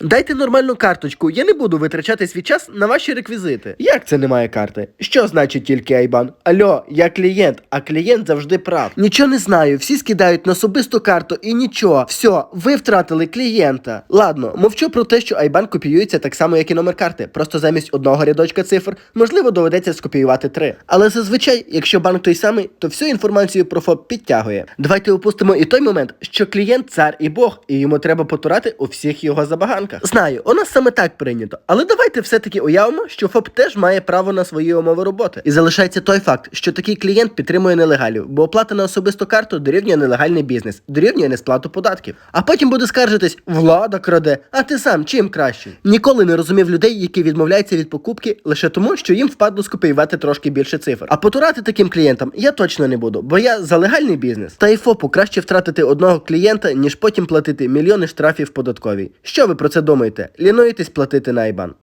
Дайте нормальну карточку, я не буду витрачати свій час на ваші реквізити. Як це немає карти? Що значить тільки Айбан? Альо, я клієнт, а клієнт завжди прав. Нічого не знаю, всі скидають на особисту карту і нічого. Все, ви втратили клієнта. Ладно, мовчу про те, що Айбан копіюється так само, як і номер карти. Просто замість одного рядочка цифр, можливо, доведеться скопіювати три. Але зазвичай, якщо банк той самий, то всю інформацію про ФОП підтягує. Давайте опустимо і той момент, що клієнт цар і Бог, і йому треба потурати у всіх його забаганках. Знаю, у нас саме так прийнято. Але давайте все-таки уявимо, що ФОП теж має право на свої умови роботи. І залишається той факт, що такий клієнт підтримує нелегалів, бо оплата на особисту карту дорівнює нелегальний бізнес, дорівнює несплату податків. А потім буде скаржитись, влада краде, а ти сам чим кращий. Ніколи не розумів людей, які відмовляються від покупки лише тому, що їм впадло скопіювати трошки більше цифр. А потурати таким клієнтам я точно не буду, бо я за легальний бізнес. Та й ФОПу краще втратити одного клієнта, ніж потім платити мільйони штрафів податковій. Що ви про це думаєте? Лінуєтесь платити на IBAN?